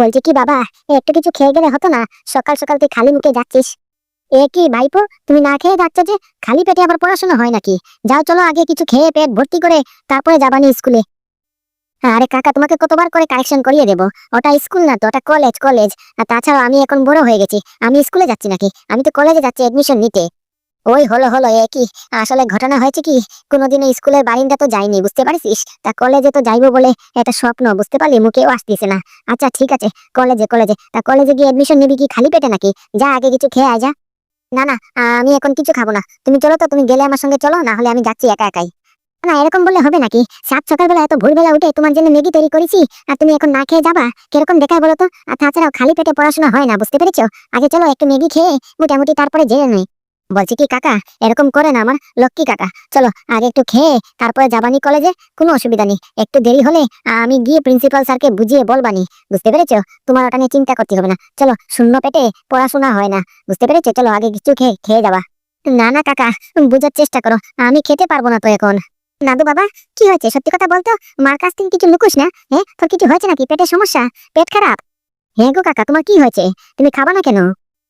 বলছি কি বাবা একটু কিছু খেয়ে গেলে হতো না, সকাল সকাল তুই খালি মুখে যাচ্ছিস। এ কি ভাইপো, তুমি না খেয়ে যাচ্ছ যে, খালি পেটে আবার পড়াশোনা হয় নাকি? যাও চলো আগে কিছু খেয়ে পেট ভর্তি করে তারপরে যাবানি স্কুলে। আরে কাকা, তোমাকে কতবার করে কারেকশন করিয়ে দেবো? ওটা স্কুল না তো, ওটা কলেজ কলেজ। আর তাছাড়া আমি এখন বড় হয়ে গেছি, আমি স্কুলে যাচ্ছি নাকি? আমি তো কলেজে যাচ্ছি এডমিশন নিতে। ওই হলো হলো, এ কি? আসলে ঘটনা হয়েছে কি? কোনোদিনও স্কুলের বারিন্দা তো যাইনি বুঝতে পারছিস? তা কলেজে তো যাইবো বলে এটা স্বপ্ন, বুঝতে পারলি? মুখেও আসতেছে না। আচ্ছা ঠিক আছে, কলেজে কলেজে। তা কলেজে গিয়ে এডমিশন নিবি কি, খালি পেটে নাকি? যা আগে কিছু খেয়ে আয়, যা। না না আমি এখন কিছু খাব না। তুমি চলো তো, তুমি গেলে আমার সঙ্গে চলো না হলে আমি যাচ্ছি একা একাই। না, এরকম বললে হবে নাকি? সাত সকালবেলা এত ভোরবেলা উঠে তোমার জন্য ম্যাগি তৈরি করেছি, আর তুমি এখন না খেয়ে যাবা? কীরকম দেখায় বলো তো? আর তাছাড়াও খালি পেটে পড়াশোনা হয় না, বুঝতে পেরেছ? আগে চলো একটু ম্যাগি খেয়ে মোটামুটি তারপরে জেনে নই বলছি কি, কাকা? এরকম করে না আমার লক্ষ্মী কাকা। চলো, আগে একটু খেয়ে তারপরে যাবানি কলেজে কোনো অসুবিধা নেই। একটু দেরি হলে আমি গিয়ে প্রিন্সিপাল স্যারকে বুঝিয়ে বলবানি। বুঝতে পেরেছ? তোমার ওটা নিয়ে চিন্তা করতে হবে না। চলো, শূন্য পেটে পড়াশোনা হয় না। বুঝতে পেরেছ? চলো, আগে কিছু খেয়ে খেয়ে যাবা না না, কাকা, বুঝার চেষ্টা করো। আমি খেতে পারব না তো এখন। নাদু বাবা, কি হয়েছে? সত্যি কথা বলতো? মার কাছ থেকে কিছু লুকুস না? হ্যাঁ তোর কিছু হয়েছে নাকি? পেটের সমস্যা? পেট খারাপ? হ্যাঁ গো কাকা, তোমার কি হয়েছে? তুমি খাবা না কেন?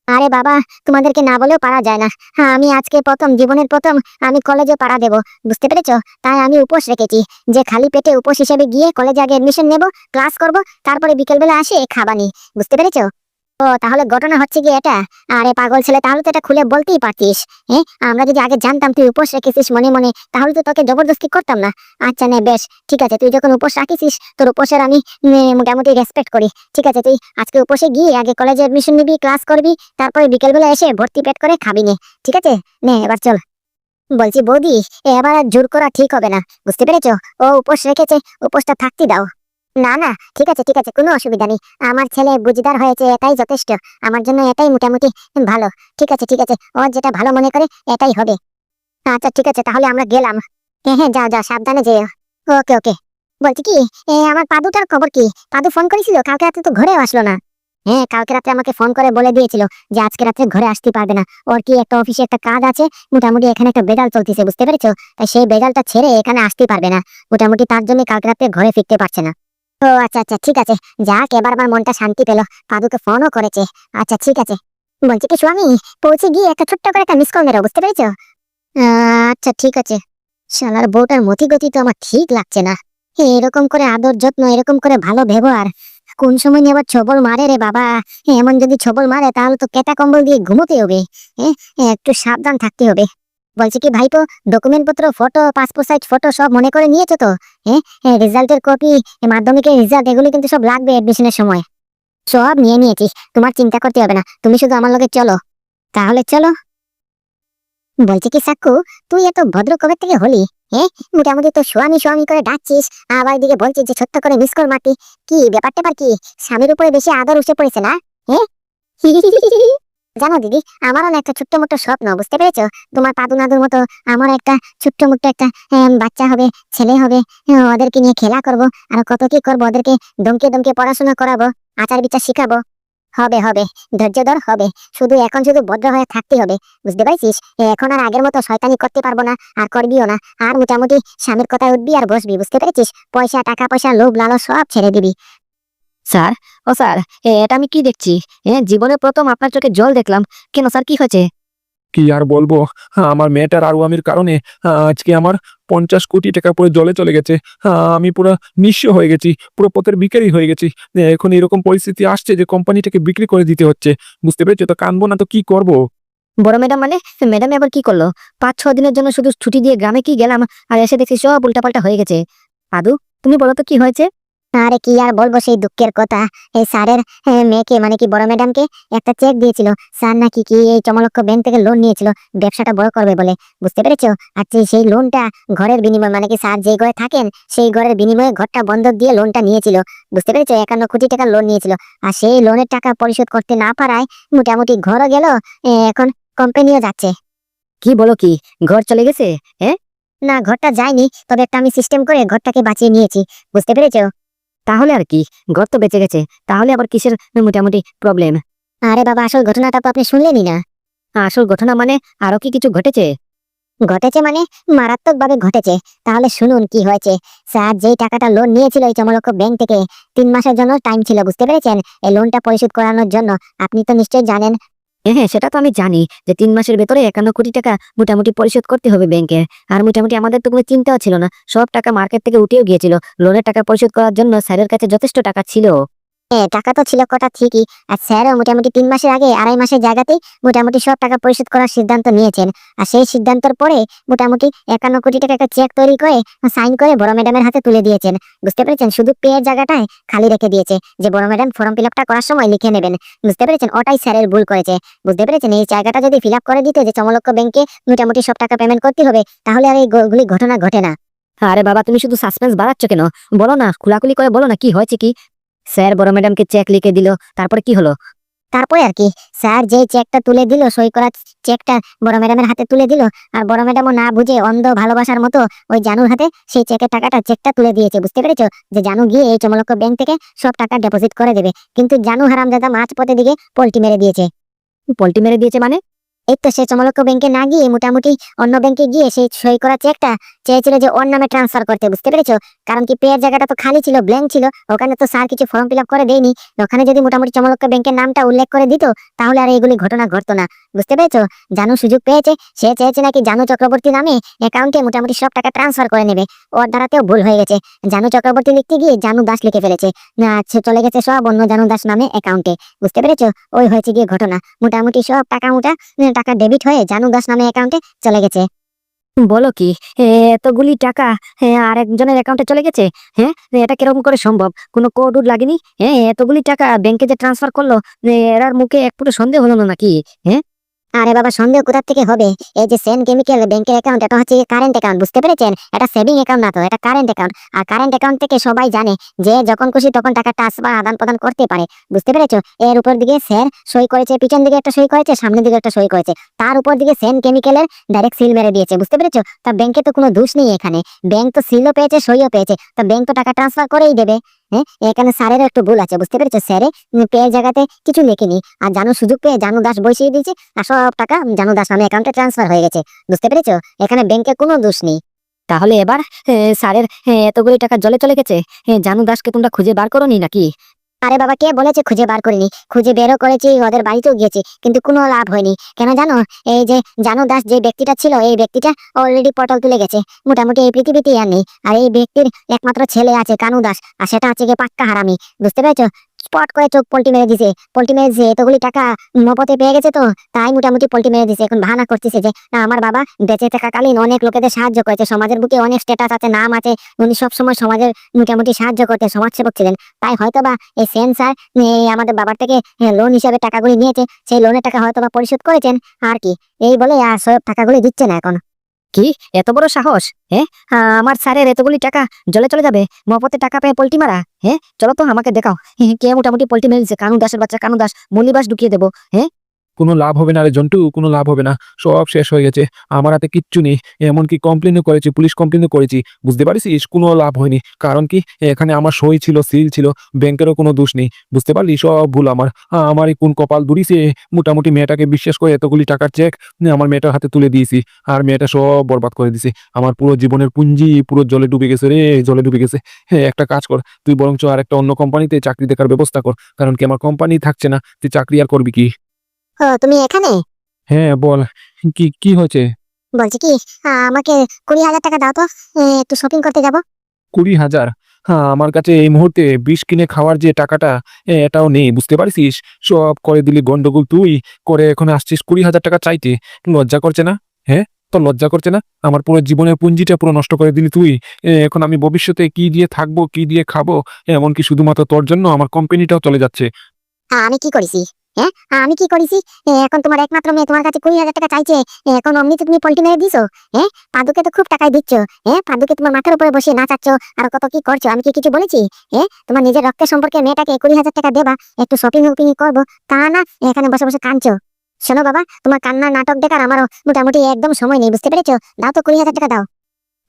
আরে বাবা, তোমাদেরকে না বলেও পারা যায় না। হ্যাঁ আমি আজকে প্রথম, জীবনের প্রথম, আমি কলেজে পাড়া দেব। বুঝতে পেরেছ? তাই আমি উপোস রেখেছি। যে খালি পেটে উপোস হিসেবে গিয়ে কলেজে আগে এডমিশন নেব ক্লাস করব, তারপরে বিকেলবেলা আসে খাবানি। বুঝতে পেরেছ? ও, তাহলে ঘটনা হচ্ছে কি এটা? আরে পাগল ছেলে, তাহলে তো এটা খুলে বলতেই পারতিস। হ্যাঁ আমরা যদি আগে জানতাম তুই উপোস রেখেছিস মনে মনে, তাহলে তো তোকে জবরদস্তি করতাম না। আচ্ছা নে, বেশ, ঠিক আছে, তুই যখন উপোস রাখিস তোর উপোসের আমি মোটামুটি রেসপেক্ট করি। ঠিক আছে, তুই আজকে উপোসে গিয়ে আগে কলেজে এডমিশন নিবি ক্লাস করবি, তারপরে বিকেলবেলা এসে ভর্তি পেট করে খাবি নে। ঠিক আছে? নে, এবার চল। বলছি বৌদি এবার আর জোর করা ঠিক হবে না। বুঝতে পেরেছ? ও উপোস রেখেছে, উপোসটা থাকতে দাও। না না, ঠিক আছে ঠিক আছে, কোনো অসুবিধা নেই। আমার ছেলে বুঝদার হয়েছে, এটাই যথেষ্ট। আমার জন্য এটাই মোটামুটি ভালো। ঠিক আছে ঠিক আছে, ও যেটা ভালো মনে করে, এটাই হবে। আচ্ছা ঠিক আছে, তাহলে আমরা গেলাম। হ্যাঁ হ্যাঁ যাও যাও, সাবধানে যেও। ওকে ওকে। বলছি কি আমার পাদুটার খবর কি? পাদু ফোন করেছিল? কালকে রাতে তো ঘরেও আসলো না। হ্যাঁ কালকে রাতে আমাকে ফোন করে বলে দিয়েছিল যে আজকে রাতে ঘরে আসতে পারবে না। ওর কি একটা অফিসে একটা কাজ আছে? মোটামুটি এখানে একটা বেজাল চলতেছে, বুঝতে পেরেছ? তাই সেই বেজালটা ছেড়ে এখানে আসতে পারবে না। মোটামুটি তার জন্য কালকে রাতে ঘরে ফিরতে পারছে না। ও আচ্ছা আচ্ছা ঠিক আছে। যাক, এবার আমার মনটা শান্তি পেল। পাদুকে ফোনও করেছে। আচ্ছা ঠিক আছে। বলছি কি স্বামী, পৌঁছে গিয়ে একটা ছোট্ট করে একটা মিস কল মেরো বুঝতে পেরেছ? আচ্ছা ঠিক আছে। শালার বউটার মতি গতি তো আমার ঠিক লাগছে না। এরকম করে আদর যত্ন, এরকম করে ভালো ব্যবহার। কোন সময় নিয়ে আবার ছবল মারে রে বাবা? এমন যদি ছবল মারে, তাহলে তো কেটা কম্বল দিয়ে ঘুমোতে হবে। একটু সাবধান থাকতে হবে। বলছি কি ভাইপো ডকুমেন্ট পত্র ফটো পাসপোর্ট সাইজ ফটো সব মনে করে নিয়েছো তো? হ্যাঁ রেজাল্টের কপি মাধ্যমিকের রেজাল্ট এগুলো কিন্তু সব লাগবে এডমিশনের সময়। সব নিয়ে নিয়েছি তোমার চিন্তা করতে হবে না, তুমি শুধু আমার লগে চলো। তাহলে চলো। বলছি কি, সাক্কু, তুই এত ভদ্র কবে থেকে হলি? হ্যাঁ মোটামুটি তো স্বামী স্বামী করে ডাকছিস, আবার দিকে বলছিস যে ছোট্ট করে মিস কল মারতি। কি ব্যাপারটা পার কি? স্বামীর উপরে বেশি আদর উঠে পড়েছে না? হ্যাঁ? জানো দিদি, আমারও না একটা ছোট্ট মোটো স্বপ্ন, বুঝতে পেরেছ? তোমার পাদু নাদুর মতো আমার একটা ছোট্ট মোটো একটা বাচ্চা হবে, ছেলে হবে ওদেরকে নিয়ে খেলা করব, আর কত কি করব, ওদেরকে দমকে দমকে পড়াশোনা করাবো, আচার বিচার শিখাবো। হবে হবে, ধৈর্য ধর, হবে, শুধু এখন শুধু ভদ্র হয়ে থাকতে হবে, বুঝতে পারছিস? এখন আর আগের মতো শয়তানি করতে পারব না, আর করবিও না, আর মোটামুটি স্বামীর কথায় উঠবি আর বসবি, বুঝতে পেরেছিস? পয়সা, টাকা পয়সা, লোভ লালচ সব ছেড়ে দিবি। স্যার ও স্যার এটা আমি কি দেখছি? হ্যাঁ জীবনে প্রথম আপনার চোখে জল দেখলাম। কেন স্যার কি হয়েছে? কি আর বলব? হ্যাঁ, আমার মেয়েটার আরওয়ামির কারণে আজকে আমার পঞ্চাশ কোটি টাকা পুরো জলে চলে গেছে। আমি পুরো নিঃস্ব হয়ে গেছি পুরো পথের বিক্রি হয়ে গেছি। এখন এরকম পরিস্থিতি আসছে যে কোম্পানিটাকে বিক্রি করে দিতে হচ্ছে। বুঝতে পেরেছ? তো কানবো না তো কি করব? বড় ম্যাডাম মানে? ম্যাডাম আবার কি করল? পাঁচ ছ দিনের জন্য শুধু ছুটি দিয়ে গ্রামে কি গেলাম? আর এসে দেখছি সব উল্টাপাল্টা হয়ে গেছে। আদু তুমি বলো তো কি হয়েছে? আরে কি আর বলব সেই দুঃখের কথা? এই স্যারের মেয়েকে মানে কি বড় ম্যাডামকে একটা চেক দিয়েছিল। স্যার নাকি কি এই চমলক্ষ ব্যাংক থেকে লোন নিয়েছিল ব্যবসাটা বড় করবে বলে। বুঝতে পেরেছ? আর সেই লোনটা ঘরের বিনিময় মানে কি স্যার যে ঘরে থাকেন সেই ঘরের বিনিময়ে ঘরটা বন্ধক দিয়ে লোনটা নিয়েছিল। বুঝতে পেরেছ? একান্ন কোটি টাকার লোন নিয়েছিল। আর সেই লোনের টাকা পরিশোধ করতে না পারায় মোটামুটি ঘরও গেল এখন কোম্পানিও যাচ্ছে। কি বলো কি? ঘর চলে গেছে? হ্যাঁ? না ঘরটা যায়নি তবে একটা আমি সিস্টেম করে ঘরটাকে বাঁচিয়ে নিয়েছি। বুঝতে পেরেছ? তাহলে আর কি? ঘর তো বেঁচে গেছে। তাহলে আবার কিসের মোটামুটি প্রবলেম আরে বাবা আসল ঘটনাটা তো আপনি শুনলেনই না। আসল ঘটনা মানে আরও কি কিছু ঘটেছে? ঘটেছে মানে মারাত্মক ভাবে ঘটেছে। তাহলে শুনুন কি হয়েছে। স্যার যেই টাকাটা লোন নিয়েছিল এই চমলক্ষ ব্যাংক থেকে তিন মাসের জন্য টাইম ছিল বুঝতে পেরেছেন? এই লোনটা পরিশোধ করানোর জন্য। আপনি তো নিশ্চয়ই জানেন হ্যাঁ সেটা তো আমি জানি যে তিন মাসের ভেতরে একান্ন কোটি টাকা মোটামুটি পরিশোধ করতে হবে ব্যাংকে আর মোটামুটি আমাদের তো কোনো চিন্তাও ছিল না। সব টাকা মার্কেট থেকে উঠেও গিয়েছিল। লোনের টাকা পরিশোধ করার জন্য স্যারের কাছে যথেষ্ট টাকা ছিল। হ্যাঁ টাকা তো ছিল কটা ঠিকই। আর স্যারও মোটামুটি তিন মাসের আগে, আড়াই মাসের জায়গাতেই মোটামুটি সব টাকা পরিশোধ করার সিদ্ধান্ত নিয়েছেন। আর সেই সিদ্ধান্তের পরে মোটামুটি একান্ন কোটি টাকা একটা চেক তৈরি করে সাইন করে বড় ম্যাডামের হাতে তুলে দিয়েছেন। বুঝতে পেরেছেন? শুধু পেয়ের জায়গাটায় খালি রেখে দিয়েছে, যে বড় ম্যাডাম ফর্ম ফিল করার সময় লিখে নেবেন। বুঝতে পেরেছেন? ওটাই স্যারের ভুল করেছে। বুঝতে পেরেছেন? এই জায়গাটা যদি ফিল করে দিতে, যে চমলক্ষ ব্যাংকে মোটামুটি সব টাকা পেমেন্ট করতে হবে, তাহলে আর এইগুলি ঘটনা ঘটে না। আরে বাবা, তুমি শুধু সাসপেন্স বাড়াচ্ছ কেন? বলো না, খোলাখুলি করে বলো না, কি হয়েছে কি? স্যার বড় ম্যাডামকে চেক লিখে দিল তারপরে কি হলো? তারপরে আর কি স্যার যে চেকটা তুলে দিল সই করা চেকটা বড় ম্যাডামের হাতে তুলে দিল আর বড় ম্যাডামও না বুঝে অন্ধ ভালোবাসার মতো ওই জানুর হাতে সেই চেকের টাকাটা চেকটা তুলে দিয়েছে বুঝতে পেরেছ? যে জানু গিয়ে এই চমলক্ষ ব্যাংক থেকে সব টাকা ডিপোজিট করে দেবে কিন্তু জানু হারামজাদা মাছ পথে দিকে পোল্টি মেরে দিয়েছে। পল্টি মেরে দিয়েছে মানে? এই তো সে চমলক্ষ ব্যাংকে না গিয়ে মোটামুটি অন্য ব্যাংকে গিয়ে সেই সই করা চেকটা চেয়েছিল যে ওর নামে ট্রান্সফার করতে, বুঝতে পেরেছ? কারণ কি পেয়ের জায়গাটা তো খালি ছিল ব্ল্যাঙ্ক ছিল, ওখানে তো স্যার কিছু ফর্ম ফিল করে দেয়নি। ওখানে যদি মোটামুটি চমলক্ষ ব্যাংকের নামটা উল্লেখ করে দিত, তাহলে আর এইগুলি ঘটনা ঘটতো না, বুঝতে পেরেছ? জানু সুযোগ পেয়েছে, সে চেয়েছে নাকি জানু চক্রবর্তী নামে অ্যাকাউন্টে মোটামুটি সব টাকা ট্রান্সফার করে নেবে। ওর দ্বারাতেও ভুল হয়ে গেছে। জানু চক্রবর্তী লিখতে গিয়ে জানু দাস লিখে ফেলেছে। না সে চলে গেছে সব অন্য জানু দাস নামে অ্যাকাউন্টে বুঝতে পেরেছ? ওই হয়েছে গিয়ে ঘটনা। মোটামুটি সব টাকা মোটা টাকা ডেবিট হয়ে জানু দাস নামে অ্যাকাউন্টে চলে গেছে। বলো কি এতগুলি টাকা আর একজনের অ্যাকাউন্টে চলে গেছে? হ্যাঁ এটা কীরকম করে সম্ভব? কোনো কোড উড লাগেনি? হ্যাঁ এতগুলি টাকা ব্যাংকে যে ট্রান্সফার করল এরার মুখে এক পুরো সন্দেহ হলো না নাকি? আরে বাবা, সন্দেহ কোথা থেকে হবে? এই যে সেন কেমিক্যাল ব্যাংকের অ্যাকাউন্ট এটা হচ্ছে কারেন্ট অ্যাকাউন্ট বুঝতে পেরেছেন? এটা সেভিং অ্যাকাউন্ট না তো, এটা কারেন্ট অ্যাকাউন্ট আর কারেন্ট অ্যাকাউন্ট থেকে সবাই জানে যে যখন খুশি তখন টাকা ট্রান্সফার আদান প্রদান করতে পারে। বুঝতে পেরেছ? এর উপর দিকে স্যার সই করেছে, পিছন দিকে একটা সই করেছে, সামনের দিকে একটা সই করেছে। তার উপর দিকে সেন কেমিক্যালের ডাইরেক্ট সিল মেরে দিয়েছে, বুঝতে পেরেছ? তা ব্যাংকে তো কোনো দোষ নেই এখানে। ব্যাংক তো সিলও পেয়েছে, সইও পেয়েছে। তা ব্যাংক তো টাকা ট্রান্সফার করেই দেবে। হ্যাঁ এখানে স্যারেরও একটু ভুল আছে, বুঝতে পেরেছ? স্যারে পেয়ে জায়গাতে কিছু লেখেনি। আর জানু, সুযোগ পেয়ে জানু দাস বসিয়ে দিয়েছে, আর সব টাকা জানু দাস নামে অ্যাকাউন্টে ট্রান্সফার হয়ে গেছে, বুঝতে পেরেছ? এখানে ব্যাংকে কোনো দোষ নেই। তাহলে এবার স্যারের এতগুলি টাকা জলে চলে গেছে? জানু দাসকে তোমরা খুঁজে বার করো নি নাকি? আরে বাবা, কে বলেছে খুঁজে বার করিনি? খুঁজে বেরো করেছি, ওদের বাড়িতেও গিয়েছি, কিন্তু কোনো লাভ হয়নি। কেন জানো? এই যে জানু দাস, যে ব্যক্তিটা ছিল, এই ব্যক্তিটা অলরেডি পটল তুলে গেছে। মোটামুটি এই পৃথিবীতেই আর নেই। আর এই ব্যক্তির একমাত্র ছেলে আছে কানু দাস, আর সেটা আছে গিয়ে পাক্কা হারামি। বুঝতে পেরেছ? স্পট করে চোখ পল্টি মেরে দিছে। পল্টি মেরে দিছে, এতগুলি টাকা মপতে পেয়ে গেছে তো, তাই মোটামুটি পল্টি মেরে দিছে। এখন বাহানা করতেছে যে, না, আমার বাবা বেঁচে থাকাকালীন অনেক লোকেদের সাহায্য করেছে। সমাজের বুকে অনেক স্ট্যাটাস আছে, নাম আছে। উনি সবসময় সমাজের মোটামুটি সাহায্য করতে সমাজসেবক ছিলেন। তাই হয়তো বা এই সেন স্যার এই আমাদের বাবার থেকে লোন হিসাবে টাকাগুলি নিয়েছে। সেই লোনের টাকা হয়তো বা পরিশোধ করেছেন। আর কি, এই বলে আর সব টাকাগুলি দিচ্ছে না এখন। কি? এত বড় সাহস হ্যাঁ আমার স্যারের এতগুলি টাকা জলে চলে যাবে মপতে টাকা পেয়ে পোল্টি মারা হ্যাঁ চলো তো আমাকে দেখাও। কে মোটামুটি পোল্টি মেরেছে? কানু দাসের বাচ্চা কানু দাস মল্লিবাস ঢুকিয়ে দেবো কোনো লাভ হবে না রে জন্টু, কোনো লাভ হবে না। সব শেষ হয়ে গেছে। আমার হাতে কিচ্ছু নেই। এমনকি কমপ্লেনও করেছি, পুলিশ কমপ্লেনও করেছি। বুঝতে পারিস কোনো লাভ হয়নি। কারণ কি? এখানে আমার সই ছিল সিল ছিল। ব্যাংকেরও কোনো দোষ নেই। বুঝতে পারলি? সব ভুল আমার। আমারই কোন কপাল দুরিছে? মোটামুটি মেয়েটাকে বিশ্বাস করে এতগুলি টাকার চেক আমার মেয়েটার হাতে তুলে দিয়েছি। আর মেয়েটা সব বরবাদ করে দিছে। আমার পুরো জীবনের পুঞ্জি পুরো জলে ডুবে গেছে রে, জলে ডুবে গেছে। হ্যাঁ একটা কাজ কর। তুই বরঞ্চ আর একটা অন্য কোম্পানিতে চাকরি দেখার ব্যবস্থা কর। কারণ কি আমার কোম্পানি থাকছে না। তুই চাকরি আর করবি কি? ও তুমি এখানে? হ্যাঁ বল। কি কি হয়েছে? বলছি কি আমাকে কুড়ি হাজার টাকা দাও তো একটু শপিং করতে যাব। কুড়ি হাজার? হ্যাঁ আমার কাছে এই মুহূর্তে বিষ কিনে খাওয়ার যে টাকাটা এটাও নেই বুঝতে পারছিস? সব করে দিলি গন্ডগোল তুই করে এখন আসছিস কুড়ি হাজার টাকা চাইতে। লজ্জা করছে না? হ্যাঁ তো লজ্জা করছে না? আমার পুরো জীবনের পুঞ্জিটা পুরো নষ্ট করে দিলি তুই। এখন আমি ভবিষ্যতে কি দিয়ে থাকব কি দিয়ে খাব এমনকি শুধুমাত্র তোর জন্য আমার কোম্পানিটাও চলে যাচ্ছে। আমি কি করেছি? হ্যাঁ? আমি কি করেছি? এখন তোমার একমাত্র মেয়ে, তোমার কাছে কুড়ি হাজার টাকা চাইছে। এখন অমনিতে তুমি পল্টি মেরে দিছো? হ্যাঁ? পাদুকে তো খুব টাকায় দিচ্ছ। হ্যাঁ? পাদুকে তোমার মাথার উপরে বসিয়ে নাচাচ্ছ। আর কত কি করছ? আমি কি কিছু বলেছি? হ্যাঁ? তোমার নিজের রক্তের সম্পর্কে মেয়েটাকে কুড়ি হাজার টাকা দেবা। একটু শপিং উপিং করব। তা না, এখানে বসে বসে কাঁদছো। শোনো বাবা, তোমার কান্নার নাটক দেখার আমারও মোটামুটি একদম সময় নেই, বুঝতে পেরেছ? দাও তো কুড়ি হাজার টাকা দাও।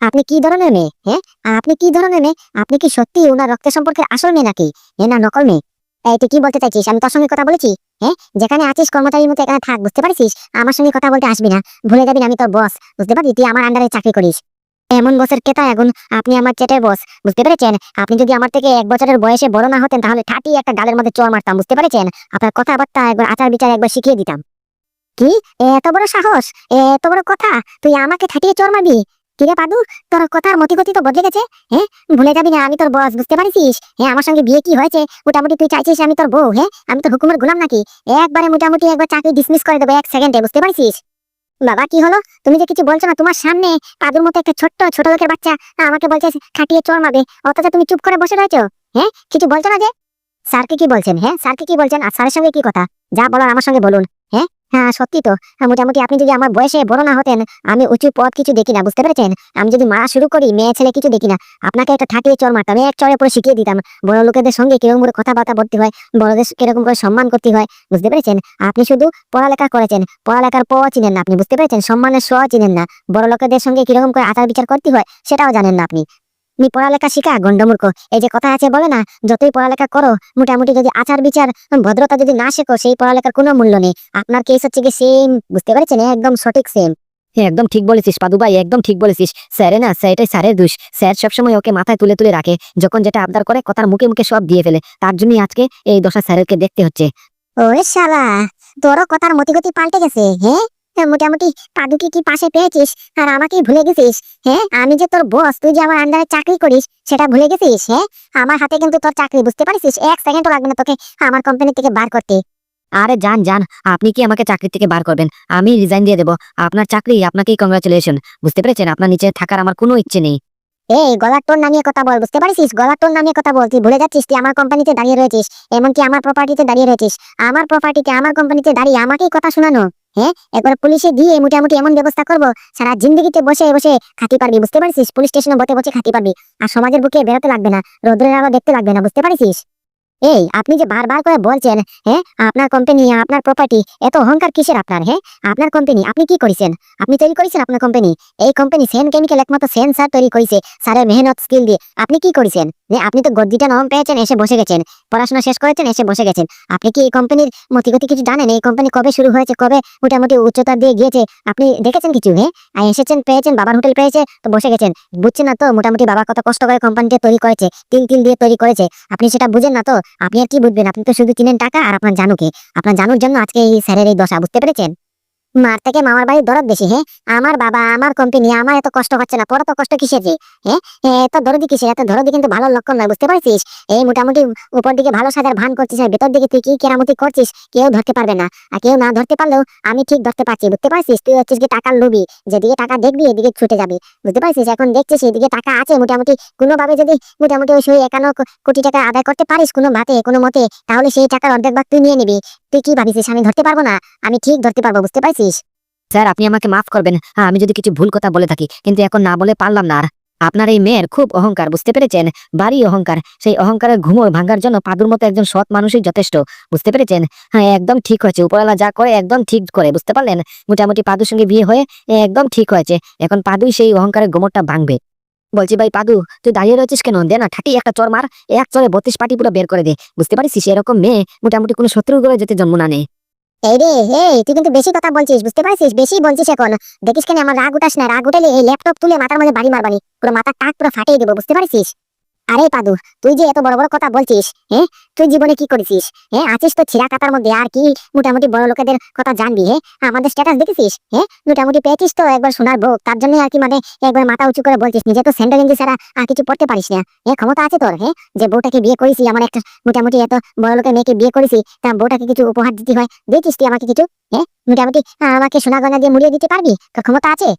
আপনি কি ধরনের মেয়ে? হ্যাঁ? আপনি কি ধরনের মেয়ে? আপনি কি সত্যি ওনার রক্তের সম্পর্কে আসল মেয়ে নাকি? এ না, নকল মেয়ে। এই, তুই কি বলতে চাইছিস? আমি তোর সঙ্গে কথা বলেছি? হ্যাঁ? যেখানে আছিস কর্মচারীর মতো এখানে থাক, বুঝতে পারছিস? আমার সঙ্গে কথা বলতে আসবি না। ভুলে যাবি আমি তোর বস বুঝতে পারবি তুই আমার আন্ডারে চাকরি করিস। এমন বসের কেতা এখন? আপনি আমার চেটের বস বুঝতে পেরেছেন? আপনি যদি আমার থেকে এক বছরের বয়সে বড় না হতেন, তাহলে ঠাটি একটা গালের মধ্যে চর মারতাম, বুঝতে পেরেছেন? আপনার কথাবার্তা, একবার আচার বিচার একবার শিখিয়ে দিতাম। কি? এত বড় সাহস? এত বড় কথা? তুই আমাকে ঠাটিয়ে চর মারবি? কিরে পাদু? তোর কথার মতিগতি তো বদলে গেছে। হ্যাঁ ভুলে যাবি না, আমি তোর বস, বুঝতে পারিস হ্যাঁ আমার সঙ্গে বিয়ে কি হয়েছে? মোটামুটি তুই চাইছিস আমি তোর বউ হ্যাঁ আমি তোর হুকুমের গোলাম নাকি? একবারে মোটামুটি একবার চাকরি ডিসমিস করে দেবো এক সেকেন্ডে বুঝতে পারিস বাবা, কি হলো? তুমি যে কিছু বলছো না, তোমার সামনে পাদুর মতো একটা ছোট্ট, ছোট লোকের বাচ্চা আমাকে বলছে খাটিয়ে চোর মারবে, অথচ তুমি চুপ করে বসে রয়েছো। হ্যাঁ কিছু বলছো না যে? স্যারকে কি বলছেন হ্যাঁ স্যারকে কি বলছেন? আর স্যারের সঙ্গে কি কথা? যা বলার আমার সঙ্গে বলুন। হ্যাঁ হ্যাঁ সত্যি তো। হ্যাঁ, মোটামুটি আপনি যদি আমার বয়সে বড় না হতেন আমি উঁচু পথ কিছু দেখি না বুঝতে পেরেছেন? আমি যদি মারা শুরু করি মেয়ে ছেলে কিছু দেখি না আপনাকে একটা ঠাটিয়ে চর মারতাম এক চরে পরে শিখিয়ে দিতাম। বড় লোকেদের সঙ্গে কীরকম করে কথাবার্তা বলতে হয় বড়দের কীরকম করে সম্মান করতে হয় বুঝতে পেরেছেন? আপনি শুধু পড়ালেখা করেছেন পড়ালেখার প চিনেন না আপনি বুঝতে পেরেছেন? সম্মানের স চিনেন না। বড় লোকেদের সঙ্গে কীরকম করে আচার বিচার করতে হয় সেটাও জানেন না আপনি। তুমি পড়ালেখা শিখা গন্ডমূর্খ। এই যে কথা আছে বলে না যতই পড়ালেখা করো মোটামুটি যদি আচার বিচার ভদ্রতা যদি না শেখো সেই পড়ালেখার কোনো মূল্য নেই। আপনার কেস হচ্ছে কি সেম বুঝতে পেরেছেন? একদম সঠিক সেম হ্যাঁ, একদম ঠিক বলেছিস পাদু ভাই একদম ঠিক বলেছিস। স্যারে না স্যারটাই স্যারের দোষ। স্যার সবসময় ওকে মাথায় তুলে তুলে রাখে যখন যেটা আবদার করে কথার মুখে মুখে সব দিয়ে ফেলে। তার জন্যই আজকে এই দশা স্যারেরকে দেখতে হচ্ছে। ওরে শালা তোরও কথার মতিগতি পাল্টে গেছে হ্যাঁ, মোটামুটি পাদুকে কি পাশে পেয়েছিস? আর আমাকেই ভুলে গেছিস? হ্যাঁ আমি যে তোর বস তুই যে আমার আন্ডারে চাকরি করিস সেটা ভুলে গেছিস? হ্যাঁ আমার হাতে কিন্তু তোর চাকরি বুঝতে পারিস এক সেকেন্ডও লাগবে না তোকে আমার কোম্পানি থেকে বার করতে। আরে যান যান আপনি কি আমাকে চাকরি থেকে বার করবেন? আমি রিজাইন দিয়ে দেবো। আপনার চাকরি আপনাকেই কংগ্রাচুলেশন বুঝতে পেরেছেন? আপনার নিচে থাকার আমার কোনো ইচ্ছে নেই। এই গলার টোন নামিয়ে কথা বল বুঝতে পারিস গলার টোন নামিয়ে কথা বল তুই ভুলে যাচ্ছিস তুই আমার কোম্পানিতে দাঁড়িয়ে রয়েছিস এমনকি আমার প্রপার্টিতে দাঁড়িয়ে রয়েছিস। আমার প্রপার্টিতে আমার কোম্পানিতে দাঁড়িয়ে আমাকেই কথা শোনানো। হ্যাঁ? একবার পুলিশে দিয়ে মোটামুটি এমন ব্যবস্থা করব, সারা জিন্দগিতে বসে বসে খাতি পারবি, বুঝতে পারছিস? পুলিশ স্টেশনে বসে বসে খাতি পারবি। আর সমাজের বুকে বেরোতে লাগবে না, রোদ্রের আলো দেখতে লাগবে না, বুঝতে পারিস এই, আপনি যে বারবার করে বলছেন হ্যাঁ আপনার কোম্পানি আপনার প্রপার্টি এত অহংকার কিসের আপনার হ্যাঁ? আপনার কোম্পানি আপনি কি করেছেন? আপনি তৈরি করেছেন আপনার কোম্পানি এই কোম্পানি সেন কেমিক্যাল একমাত্র সেন স্যার তৈরি করেছে স্যারের মেহনত স্কিল দিয়ে। আপনি কি করেছেন? যে আপনি তো গদ্দিটা নরম পেয়েছেন, এসে বসে গেছেন। পড়াশোনা শেষ করেছেন, এসে বসে গেছেন। আপনি কি এই কোম্পানির মতিগতি কিছু জানেন? এই কোম্পানি কবে শুরু হয়েছে, কবে মোটামুটি উচ্চতা দিয়ে গিয়েছে? আপনি দেখেছেন কিছু হ্যাঁ? আর এসেছেন, পেয়েছেন, বাবার হোটেল পেয়েছে, তো বসে গেছেন। বুঝছেন না তো, মোটামুটি বাবা কত কষ্ট করে কোম্পানিটা তৈরি করেছে, তিল তিল দিয়ে তৈরি করেছে। আপনি সেটা বুঝেন না তো? আপনি আর কি বুঝবেন? আপনি তো শুধু চিনেন টাকা আর আপনার জানুকে। আপনার জানুর জন্য আজকে এই স্যারের এই দশা, বুঝতে পেরেছেন? মার থেকে মামার বাড়ির দরদ বেশি হ্যাঁ আমার বাবা, আমার কোম্পানি আমার এত কষ্ট হচ্ছে না, পরে তো কষ্ট কিসের যে হ্যাঁ এত দরদি কিসের? এত দরদি কিন্তু ভালো লক্ষণ নয়, বুঝতে পারছিস? এই মোটামুটি উপর দিকে ভালো সাজার ভান করছিস আর ভেতর দিকে তুই কি কেরামতি করছিস, কেউ ধরতে পারবে না। আর কেউ না ধরতে পারলেও আমি ঠিক ধরতে পারছি, বুঝতে পারছিস? তুই হচ্ছিস কি টাকার লোভি, যেদিকে টাকা দেখবি এদিকে ছুটে যাবি, বুঝতে পারছিস? এখন দেখছিস এদিকে টাকা আছে মোটামুটি, কোনোভাবে যদি মোটামুটি ওই সেই একান্ন কোটি টাকা আদায় করতে পারিস কোনো ভাতে, কোনো মতে, তাহলে সেই টাকার অর্ধেক ভাগ তুই নিয়ে নিবি। তুই কি ভাবিছিস আমি ধরতে পারব না? আমি ঠিক ধরতে পারব বুঝতে পারছিস? স্যার আপনি আমাকে মাফ করবেন। হ্যাঁ, আমি যদি কিছু ভুল কথা বলে থাকি কিন্তু এখন না বলে পারলাম না। আর আপনার এই মেয়ের খুব অহংকার বুঝতে পেরেছেন? বাড়ি অহংকার। সেই অহংকারের ঘুমোর ভাঙার জন্য পাদুর মতো একজন সৎ মানুষই যথেষ্ট বুঝতে পেরেছেন? হ্যাঁ একদম ঠিক হয়েছে। উপরওয়ালা যা করে একদম ঠিক করে বুঝতে পারলেন? মোটামুটি পাদুর সঙ্গে বিয়ে হয়ে একদম ঠিক হয়েছে। এখন পাদুই সেই অহংকারের গোমরটা ভাঙবে। বলছি, ভাই পাগু তুই দাঁড়িয়ে রয়েছিস কেন? দে না ঠাটি একটা চর মার, এক চরে বত্রিশ পাটি পুরো বের করে দে। বুঝতে পারিস এরকম মেয়ে মোটামুটি কোনো শত্রু করে যেতে জন্ম না নেই এই রে, এই, তুই কিন্তু বেশি কথা বলছিস, বুঝতে পারছিস বেশি বলছিস এখন। দেখিস কেন আমার রাগ উঠাস না, রাগ উঠালে এই ল্যাপটপ তুলে মাথার মধ্যে বাড়ি মারবানি। পুরো মাথার টাক পুরো ফাটিয়ে দেবো, বুঝতে পারছিস আরে পাদু, তুই যে এত বড় বড় কথা বলছিস হ্যাঁ তুই জীবনে কি করেছিস হ্যাঁ আছিস তো ছিঁড়া কাতার মধ্যে, আর কি মোটামুটি বড় লোকেদের কথা জানবি হ্যাঁ আমাদের স্ট্যাটাস দেখেছিস হ্যাঁ মোটামুটি পেয়েছিস তো একবার সোনার ভোগ তার জন্য আর কি মানে একবার মাথা উঁচু করে বলছিস, নিজে তো স্যান্ডো গেঞ্জি ছাড়া আর কিছু পড়তে পারিস না হ্যাঁ ক্ষমতা আছে তোর হ্যাঁ যে বউটাকে বিয়ে করেছি, আমার একটা মোটামুটি এত বড় লোকের মেয়েকে বিয়ে করেছি তা বউটাকে কিছু উপহার দিতে হয়, দিয়েছিস তুই আমাকে কিছু হ্যাঁ মোটামুটি আমাকে সোনা গয়না দিয়ে মুড়িয়ে দিতে পারবি? ক্ষমতা আছে?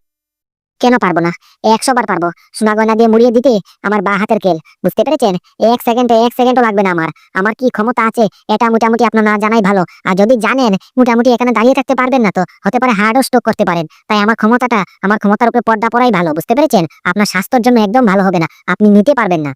কেন পারব না? একশো বার পারব। সোনা গয়না দিয়ে মুড়িয়ে দিতে আমার বা হাতের খেল। বুঝতে পেরেছেন? এক সেকেন্ডে এক সেকেন্ডও লাগবে না আমার। আমার কি ক্ষমতা আছে? এটা মোটামুটি আপনার না জানাই ভালো। আর যদি জানেন, মোটামুটি এখানে দাঁড়িয়ে থাকতে পারবেন না তো। হতে পারে হার্ডও স্ট্রোক করতে পারেন। তাই আমার ক্ষমতাটা, আমার ক্ষমতার উপরে পর্দা পড়াই ভালো, বুঝতে পেরেছেন? আপনার স্বাস্থ্যের জন্য একদম ভালো হবে না। আপনি নিতে পারবেন না।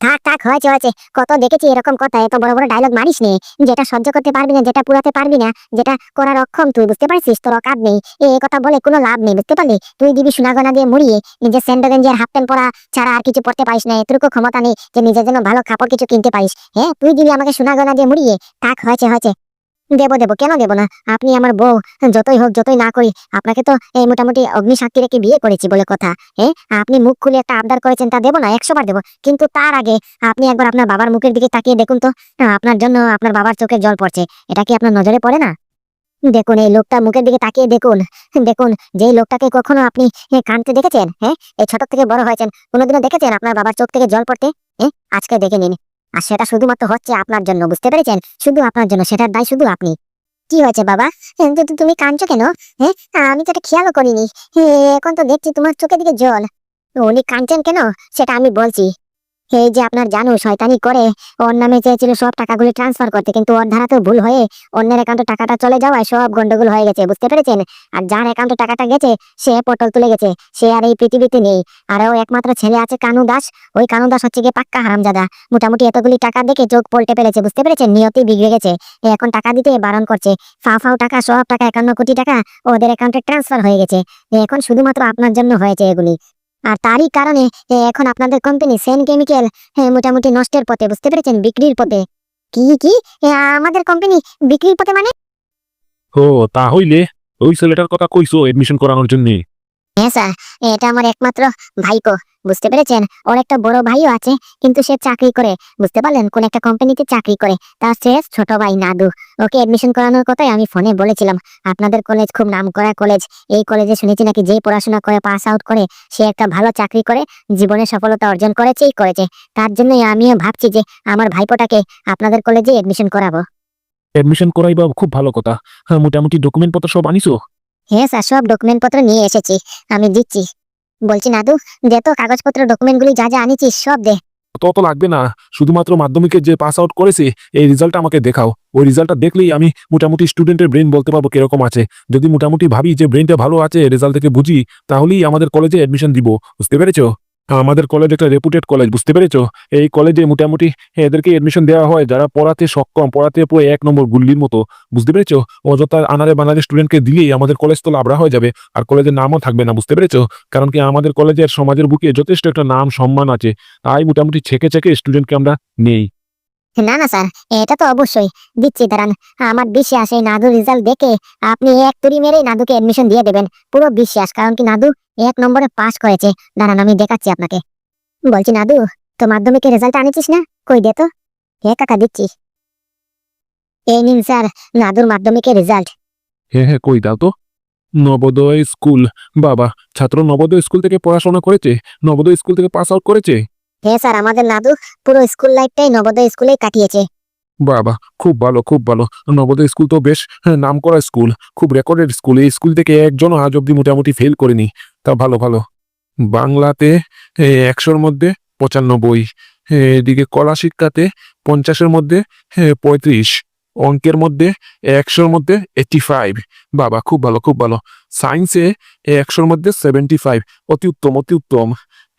থাক থাক হয়েছে হয়েছে। কত দেখেছি এরকম কথা, এত বড় বড় ডায়লগ মারিস নে, যেটা সহ্য করতে পারবি না, যেটা পুরাতে পারবি না, যেটা করার অক্ষম তুই, বুঝতে পারছিস? তোর কাজ নেই। এ কথা বলে কোনো লাভ নেই, বুঝতে পারলি? তুই দিবি সোনাগোনা দিয়ে মুড়িয়ে, নিজের স্যান্ডো গেঞ্জি আর হাফ প্যান্ট পরা ছাড়া আর কিছু পড়তে পারিস না, এতটুকু ক্ষমতা নেই যে নিজের জন্য ভালো কাপড় কিছু কিনতে পারিস। হ্যাঁ তুই দিবি আমাকে সোনাগোনা দিয়ে মুড়িয়ে, থাক, হয়েছে হয়েছে। দেবো দেবো। কেন দেবো না? আপনি আমার বউ যতই হোক যতই না করি আপনাকে তো এই মোটামুটি অগ্নিসাক্ষী রেখে বিয়ে করেছি বলে কথা। হ্যাঁ আপনি মুখ খুলে একটা আবদার করেছেন তা দেবো না একশো বার দেবো। কিন্তু তার আগে আপনি একবার আপনার বাবার মুখের দিকে তাকিয়ে দেখুন তো। আপনার জন্য আপনার বাবার চোখে জল পড়ছে। এটা কি আপনার নজরে পড়ে না? দেখুন এই লোকটার মুখের দিকে তাকিয়ে দেখুন। দেখুন যেই লোকটাকে কখনো আপনি এ, কাঁদতে দেখেছেন হ্যাঁ? এই ছোট থেকে বড় হয়েছেন কোনোদিনও দেখেছেন আপনার বাবার চোখ থেকে জল পড়তে? হ্যাঁ আজকে দেখে নিন। আর সেটা শুধুমাত্র হচ্ছে আপনার জন্য বুঝতে পেরেছেন? শুধু আপনার জন্য সেটার দায় শুধু আপনি। কি হয়েছে বাবা? হ্যাঁ, তুমি কাঁদছো কেন? হ্যাঁ আমি তো এটা খেয়ালও করিনি। এখন তো দেখছি তোমার চোখের দিকে জল। উনি কাঁদছেন কেন? সেটা আমি বলছি। এই যে আপনার জানো শয়তানি করে, ওর নামে চেয়েছিল সব টাকাগুলি ট্রান্সফার করতে, কিন্তু ওর ধারা তো ভুল হয়ে অন্যের অ্যাকাউন্টে টাকাটা চলে যাওয়ায় সব গন্ডগোল হয়ে গেছে, বুঝতে পেরেছেন? আর যার অ্যাকাউন্টে টাকাটা গেছে, সে পটল তুলে গেছে, সে আর এই পৃথিবীতে নেই। আর ও একমাত্র ছেলে আছে কানু দাস, ওই কানু দাস হচ্ছে গিয়ে পাক্কা হারামজাদা। মোটামুটি এতগুলি টাকা দেখে চোখ পল্টে ফেলেছে, বুঝতে পেরেছেন? নিয়তি বিগড়ে গেছে। এখন টাকা দিতে বারণ করছে। ফাও ফাও টাকা, সব টাকা, একান্ন কোটি টাকা ওদের অ্যাকাউন্টে ট্রান্সফার হয়ে গেছে। এখন শুধুমাত্র আপনার জন্য হয়েছে এগুলি। আর তারই কারণে এখন আপনাদের কোম্পানি সেন কেমিক্যাল মোটামুটি নষ্টের পথে, বুঝতে পেরেছেন? বিক্রির পথে। কি কি? আমাদের কোম্পানি বিক্রির পথে মানে? ও, তা হইলে, ওই ছেলেটার কথা কইছো এডমিশন করানোর জন্য। হ্যাঁ স্যার, এটা আমার একমাত্র ভাইকো বুঝতে পেরেছেন? ওর একটা বড় ভাইও আছে, কিন্তু সে চাকরি করে, বুঝতে পারলেন? কোন একটা কোম্পানিতে চাকরি করে, তার সে ছোট ভাই নাদু। ওকে এডমিশন করানোর কথাই আমি ফোনে বলেছিলাম। আপনাদের কলেজ খুব নাম করা কলেজ এই কলেজে শুনেছি নাকি যে পড়াশোনা করে পাস আউট করে, সে একটা ভালো চাকরি করে, জীবনে সফলতা অর্জন করেছেই করেছে তার জন্যই আমিও ভাবছি যে, আমার ভাইপোটাকে আপনাদের কলেজে এডমিশন করাবো। এডমিশন করাইবা খুব ভালো কথা। হ্যাঁ মোটামুটি ডকুমেন্ট পত্র সব আনিছো? হ্যাঁ স্যার, সব ডকুমেন্টপত্র নিয়ে এসেছি। আমি দিচ্ছি। বলছি, নাদু, দে তো কাগজপত্র ডকুমেন্টগুলি যা যা আনিছিস, সব দে। তত লাগবে না। শুধুমাত্র মাধ্যমিকে যে পাস আউট করেছে, এই রেজাল্টটা আমাকে দেখাও। ওই রেজাল্টটা দেখলেই আমি মোটামুটি স্টুডেন্টের ব্রেন বলতে পারব কীরকম আছে। যদি মোটামুটি ভাবি যে ব্রেনটা ভালো আছে রেজাল্ট থেকে বুঝি, তাহলেই আমাদের কলেজে অ্যাডমিশন দিব। বুঝতে পেরেছ? আমাদের কলেজ একটা রেপুটেড কলেজ বুঝতে পেরেছ? এই কলেজে মোটামুটি এদেরকে এডমিশন দেওয়া হয় যারা পড়াতে সক্ষম, পড়াতে পুরো এক নম্বর গুল্লির মতো, বুঝতে পেরেছ? অযথা আনারে বানারে স্টুডেন্টকে দিলেই আমাদের কলেজ তো লাভরা হয়ে যাবে, আর কলেজের নামও থাকবে না, বুঝতে পেরেছ? কারণ কি আমাদের কলেজের সমাজের বুকে যথেষ্ট একটা নাম সম্মান আছে, তাই মোটামুটি ছেকে ছেকে স্টুডেন্টকে আমরা নেই। না না, স্যার, এটা তো অবশ্যই। দিচ্ছি, দাঁড়ান। আমার বিশ্বাস, এই নাদু রেজাল্ট দেখে আপনি এক তুড়ি মেরেই নাদুকে এডমিশন দিয়ে দেবেন। পুরো বিশ্বাস, কারণ কি নাদু এক নম্বরে পাস করেছে। দাঁড়ান, আমি দেখাচ্ছি আপনাকে। বলছি, নাদু, তো মাধ্যমিকের রেজাল্ট আনিছিস না? কই দে তো। হে কাকা, দিচ্ছি। এই নিন, স্যার, নাদুর মাধ্যমিকের রেজাল্ট হ্যাঁ হ্যাঁ কই দাও তো। নবোদয় স্কুল। বাবা, ছাত্র নবোদয় স্কুল থেকে পড়াশোনা করেছে? নবোদয় স্কুল থেকে পাস আউট করেছে? হ্যাঁ স্যার আমাদের নাদু পুরো স্কুল লাইফটাই নবোদয় স্কুলেই কাটিয়েছে। বাবা খুব ভালো খুব ভালো। নবোদয় স্কুল তো বেশ হ্যাঁ, নাম করা স্কুল। খুব রেকর্ডেড স্কুল। এই স্কুল থেকে একজন আজ অব্দি মোটামুটি ফেল করেনি। তা ভালো ভালো। বাংলাতে একশোর মধ্যে পঁচানব্বই এদিকে কলা শিক্ষাতে পঞ্চাশের মধ্যে পঁয়ত্রিশ অঙ্কের মধ্যে একশোর মধ্যে এইটটি ফাইভ বাবা খুব ভালো খুব ভালো। সায়েন্সে একশোর মধ্যে সেভেন্টি ফাইভ অতি উত্তম অতি উত্তম।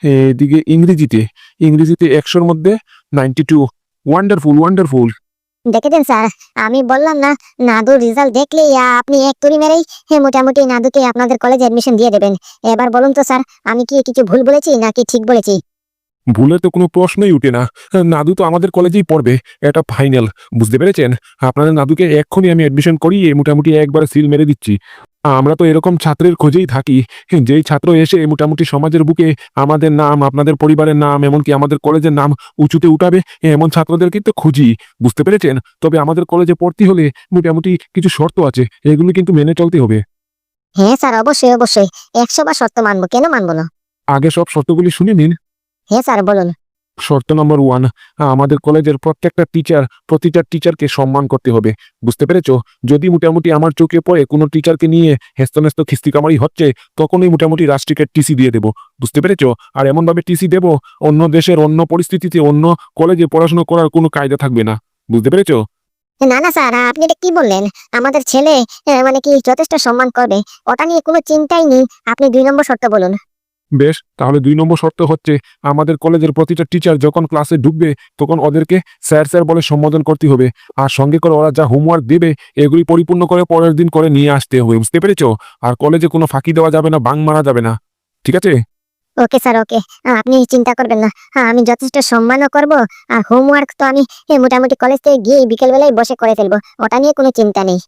এদিকে ইংরেজিতে ইংরেজিতে একশোর মধ্যে নাইনটি টু ওয়ান্ডারফুল ওয়ান্ডারফুল দেখেছেন স্যার আমি বললাম না নাদুর রেজাল্ট দেখলেই আ, আপনি এক তুড়ি মেরেই মোটামুটি নাদুকে আপনাদের কলেজে এডমিশন দিয়ে দেবেন। এবার বলুন তো স্যার আমি কি কিছু ভুল বলেছি নাকি ঠিক বলেছি? ভুলের তো কোনো প্রশ্নই উঠে না। নাদু তো আমাদের কলেজেই পড়বে এটা ফাইনাল বুঝতে পেরেছেন? আপনাদের নাদুকে এক্ষুনি আমি অ্যাডমিশন করিয়ে মোটামুটি একবার সিল মেরে দিচ্ছি। আমরা তো এরকম ছাত্রের খোঁজেই থাকি। যেই ছাত্র এসে মোটামুটি সমাজের বুকে আমাদের নাম আপনাদের পরিবারের নাম এমনকি আমাদের কলেজের নাম উঁচুতে উঠাবে এমন ছাত্রদের কিন্তু খুঁজি। বুঝতে পেরেছেন? তবে আমাদের কলেজে পড়তে হলে মোটামুটি কিছু শর্ত আছে এগুলো কিন্তু মেনে চলতে হবে। হ্যাঁ স্যার অবশ্যই অবশ্যই। একশো বার সত্য মানবো কেন মানবো না? আগে সব শর্তগুলি শুনে নিন। হ্যাঁ স্যার বলুন। শর্ত নম্বর ওয়ান আমাদের কলেজের প্রত্যেকটা টিচার প্রতিটা টিচারকে সম্মান করতে হবে। বুঝতে পেরেছ? যদি মোটামুটি আমার চোখে পড়ে কোনো টিচারকে নিয়ে হেস্তনেস্ত খিস্তি কামারি হচ্ছে, তখনই মোটামুটি রাষ্ট্রকে টিসি দিয়ে দেবো। বুঝতে পেরেছ? আর এমনভাবে টিসি দেবো, অন্য দেশের অন্য পরিস্থিতিতে, অন্য কলেজে পড়াশোনা করার কোনো কায়দা থাকবে না। বুঝতে পেরেছ? না না স্যার আপনি এটা কি বললেন? আমাদের ছেলে মানে কি যথেষ্ট সম্মান করবে। ওটা নিয়ে কোনো চিন্তাই নেই। আপনি দুই নম্বর শর্ত বলুন। বেশ তাহলে দুই নম্বর শর্ত হচ্ছে আমাদের কলেজের প্রতিটা টিচার যখন ক্লাসে ঢুকবে তখন ওদেরকে স্যার স্যার বলে সম্বোধন করতে হবে। আর সঙ্গে করে ওরা যা হোমওয়ার্ক দেবে এগুলি পরিপূর্ণ করে পরের দিন করে নিয়ে আসতে হবে বুঝতে পেরেছ? আর কলেজে কোনো ফাঁকি দেওয়া যাবে না বাং মারা যাবে না। ঠিক আছে? Okay sir okay. আপনি চিন্তা করবেন না। হ্যাঁ, আমি যথেষ্ট সম্মানও করব আর হোমওয়ার্ক তো আমি মোটামুটি কলেজ থেকে গিয়ে বিকেলবেলায় বসে করে ফেলব ওটা নিয়ে কোনো চিন্তা নেই।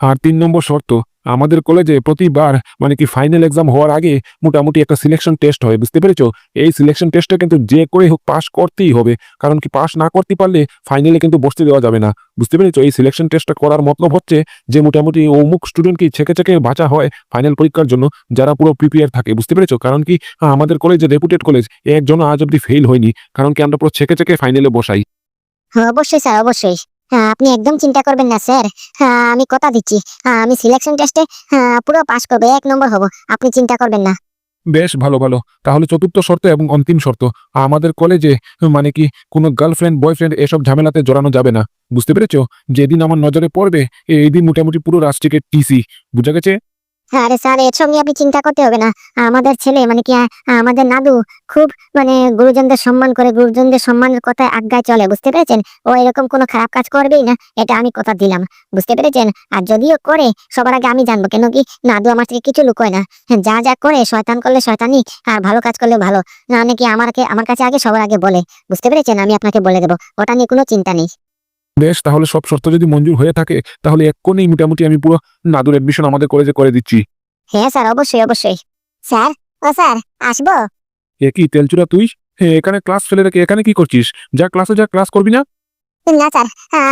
আর তিন নম্বর শর্ত আমাদের কলেজে প্রতিবার মানে কি ফাইনাল এক্সাম হওয়ার আগে মোটামুটি একটা সিলেকশন টেস্ট হয়, বুঝতে পেরেছ? এই সিলেকশন টেস্টটা কিন্তু যে করে হোক পাস করতেই হবে। কারণ কি পাস না করতে পারলে ফাইনালে কিন্তু বসতে দেওয়া যাবে না। বুঝতে পেরেছ? এই সিলেকশন টেস্টটা করার মতলব হচ্ছে যে মোটামুটি অমুক স্টুডেন্টকে ছেকে ছেকে বাঁচা হয় ফাইনাল পরীক্ষার জন্য, যারা পুরো প্রিপেয়ার থাকে, বুঝতে পেরেছ? কারণ কি আমাদের কলেজে রেপুটেড কলেজ একজন আজ অব্দি ফেল হয়নি। কারণ কি আমরা পুরো ছেকে ছেকে ফাইনালে বসাই। হ্যাঁ অবশ্যই স্যার, অবশ্যই। আপনি একদম চিন্তা করবেন না, স্যার। হ্যাঁ আমি কথা দিচ্ছি। হ্যাঁ আমি সিলেকশন টেস্টে হ্যাঁ পুরো পাস করব, এক নম্বর হব। আপনি চিন্তা করবেন না। বেশ, ভালো ভালো। তাহলে চতুর্থ শর্ত এবং অন্তিম শর্ত। আমাদের কলেজে মানে কি, কোনো গার্লফ্রেন্ড বয়ফ্রেন্ড এসব ঝামেলাতে জড়ানো যাবে না। বুঝতে পেরেছ? যেদিন আমার নজরে পড়বে, এই দিন মোটামুটি পুরো রাষ্ট্রিকের টিসি বুঝা গেছে? আরে স্যার এসব নিয়ে আপনি চিন্তা করতে হবে না। আমাদের ছেলে মানে কি আমাদের নাদু খুব মানে গুরুজনদের সম্মান করে গুরুজনদের সম্মানের কথায় আজ্ঞায় চলে বুঝতে পেরেছেন? ও এরকম কোনো খারাপ কাজ করবেই না এটা আমি কথা দিলাম বুঝতে পেরেছেন? আর যদিও করে সবার আগে আমি জানব কেন কি নাদু আমার থেকে কিছু লুকোয় না। হ্যাঁ, যা যা করে শয়তান করলে শয়তানি আর ভালো কাজ করলে ভালো। না নাকি আমাকে আমার কাছে আগে সবার আগে বলে বুঝতে পেরেছেন? আমি আপনাকে বলে দেবো ওটা নিয়ে কোনো চিন্তা নেই। বেশ তাহলে সব শর্ত যদি মঞ্জুর হয়ে থাকে তাহলে এক্ষুনি মোটামুটি আমি পুরো নাদুর এডমিশন আমাদের কলেজে করে দিচ্ছি। হ্যাঁ স্যার অবশ্যই অবশ্যই। স্যার ও স্যার আসব? এ কি তেলচুরা তুই? হে, এখানে ক্লাস ফেলে রেখে এখানে কি করছিস? যা ক্লাসে যা ক্লাস করবি না? না স্যার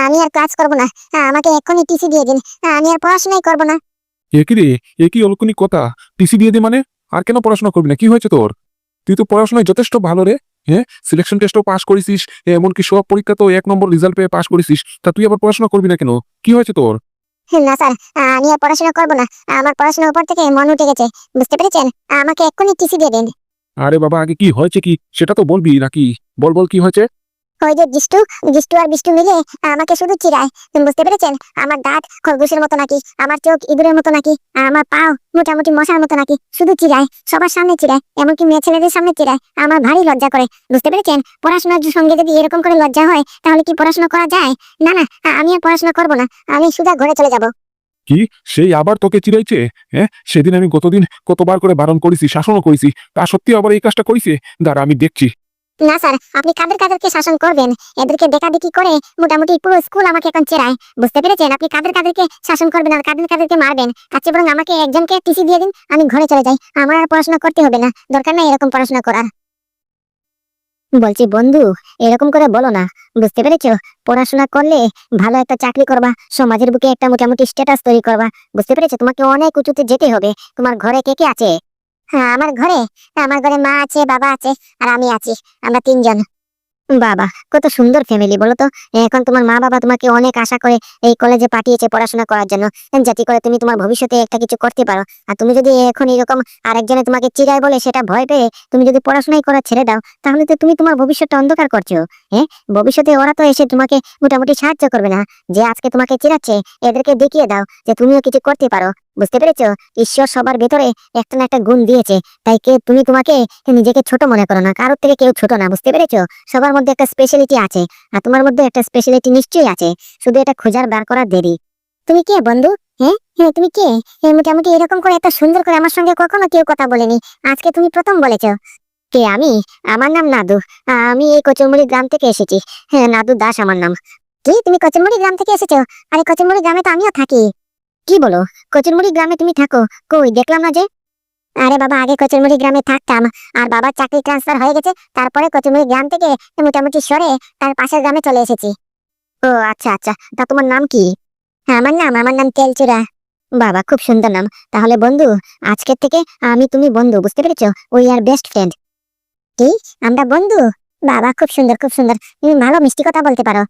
আমি আর ক্লাস করব না। আমাকে এক্ষুনি টিসি দিয়ে দিন। আমি আর পড়াশোনাই করব না। এ কি রে? এ কি অলক্ষণিক কথা? টিসি দিয়ে দে মানে? আর কেন পড়াশোনা করবি না? কি হয়েছে তোর? তুই তো পড়াশোনায় যথেষ্ট ভালো রে। হ্যাঁ সিলেকশন টেস্টও পাশ করেছিস এমনকি সব পরীক্ষা তো এক নম্বর রেজাল্ট পেয়ে পাস করেছিস। তা তুই আবার পড়াশোনা করবি না কেন? কি হয়েছে তোর? না স্যার আমি আর পড়াশোনা করব না। আমার পড়াশোনার উপর থেকে মন উঠে গেছে বুঝতে পেরেছেন? আমাকে এক্ষুনি টিসি দিয়ে দিন। আরে বাবা আগে কি হয়েছে কি? সেটা তো বলবি নাকি? বল বল কি হয়েছে? ওই যে জিষ্টু জিষ্টু আর বিষ্টু মিলে আমাকে শুধু চিরায় বুঝতে পেরেছেন? আমার দাঁত খরগোশের মতো নাকি? আমার চোখ ইঁদুরের মতো নাকি? আমার পাও মোটামুটি মশার মতো নাকি? শুধু চিরায় সবার সামনে চিরায় এমনকি মেয়ে ছেলেদের সামনে চিরায় আমার ভারী লজ্জা করে। বুঝতে পেরেছেন? পড়াশোনার সঙ্গে যদি এরকম করে লজ্জা হয়, তাহলে কি পড়াশোনা করা যায়? না না আমি আর পড়াশোনা করব না। আমি সুদা ঘরে চলে যাব। কি? সেই আবার তোকে চিরাইছে হ্যাঁ? সেদিন আমি গতদিন কতবার করে বারণ করেছি, শাসনও করেছি। তা সত্যি আবার এই কাজটা করেছে? দাঁড়া, আমি দেখছি। না, স্যার, আপনি কাদের কাদেরকে শাসন করবেন? এদেরকে দেখাদেখি করে মোটামুটি পুরো স্কুল আমাকে এখন চেরায় বুঝতে পেরেছেন? আপনি কাদের কাদেরকে শাসন করবেন আর কাদের কাদেরকে মারবেন? চেয়ে বরং আমাকে একজনকে টিসি দিয়ে দিন, আমি ঘরে চলে যাই। আমার আর পড়াশোনা করতে হবে না। দরকার নাই এরকম পড়াশোনা করার। বলছি, বন্ধু, এরকম করে বলো না। বুঝতে পেরেছ? পড়াশোনা করলে ভালো একটা চাকরি করবা, সমাজের বুকে একটা মোটামুটি স্ট্যাটাস তৈরি করবা। বুঝতে পেরেছ? তোমাকে অনেক উঁচুতে যেতে হবে। তোমার ঘরে কে কে আছে? হ্যাঁ আমার ঘরে আমার ঘরে মা আছে, বাবা আছে, আর আমি আছি, আমরা তিনজন। বাবা, কত সুন্দর ফ্যামিলি বলো তো। এখন তোমার মা বাবা তোমাকে অনেক আশা করে এই কলেজে পাঠিয়েছে পড়াশোনা করার জন্য। যাতে করে তুমি তোমার ভবিষ্যতে একটা কিছু করতে পারো। আর তুমি যদি এখন এরকম আরেকজনে তোমাকে চিরায় বলে সেটা ভয় পেয়ে তুমি যদি পড়াশোনাই করা ছেড়ে দাও, তাহলে তো তুমি তোমার ভবিষ্যৎটা অন্ধকার করছ। হ্যাঁ ভবিষ্যতে ওরা তো এসে তোমাকে মোটামুটি সাহায্য করবে না। যে আজকে তোমাকে চিরাচ্ছে এদেরকে দেখিয়ে দাও যে তুমিও কিছু করতে পারো। বুঝতে পেরেছ? ঈশ্বর সবার ভেতরে একটা না একটা গুণ দিয়েছে। তাই কে তুমি তোমাকে নিজেকে ছোট মনে করো না। কারোর থেকে কেউ ছোট না বুঝতে পেরেছ? সবার মধ্যে একটা স্পেশালিটি আছে আর তোমার মধ্যে একটা স্পেশালিটি নিশ্চয়ই আছে। শুধু এটা খোঁজার বার করার দেরি। তুমি কে বন্ধু? হ্যাঁ? হ্যাঁ তুমি কে? এ, মোটামুটি এরকম করে এত সুন্দর করে আমার সঙ্গে কখনো কেউ কথা বলেনি। আজকে তুমি প্রথম বলেছ। কে আমি? আমার নাম নাদু। আমি এই কচুরমুড়ি গ্রাম থেকে এসেছি। হ্যাঁ নাদু দাস আমার নাম। কি? তুমি কচুরমুড়ি গ্রাম থেকে এসেছ? আরে কচুরমুড়ি গ্রামে তো আমিও থাকি। কি বলো? কচুরমুড়ি গ্রামে তুমি থাকো। কই, দেখলাম না যে? আরে বাবা, আগে কচুরমুড়ি গ্রামে থাকতাম। আর বাবার চাকরি ট্রান্সফার হয়ে গেছে, তারপরে কচুরমুড়ি গ্রাম থেকে মোটামুটি সরে তার পাশের গ্রামে চলে এসেছি। ও আচ্ছা আচ্ছা তা তোমার নাম কি? আমার নাম আমার নাম তেলচুরা। বাবা, খুব সুন্দর নাম। তাহলে বন্ধু, আজকের থেকে আমি তুমি বন্ধু, বুঝতে পেরেছ? উই আর বেস্ট ফ্রেন্ড কি? আমরা বন্ধু? বাবা, খুব সুন্দর খুব সুন্দর। তুমি ভালো মিষ্টি কথা বলতে পারো।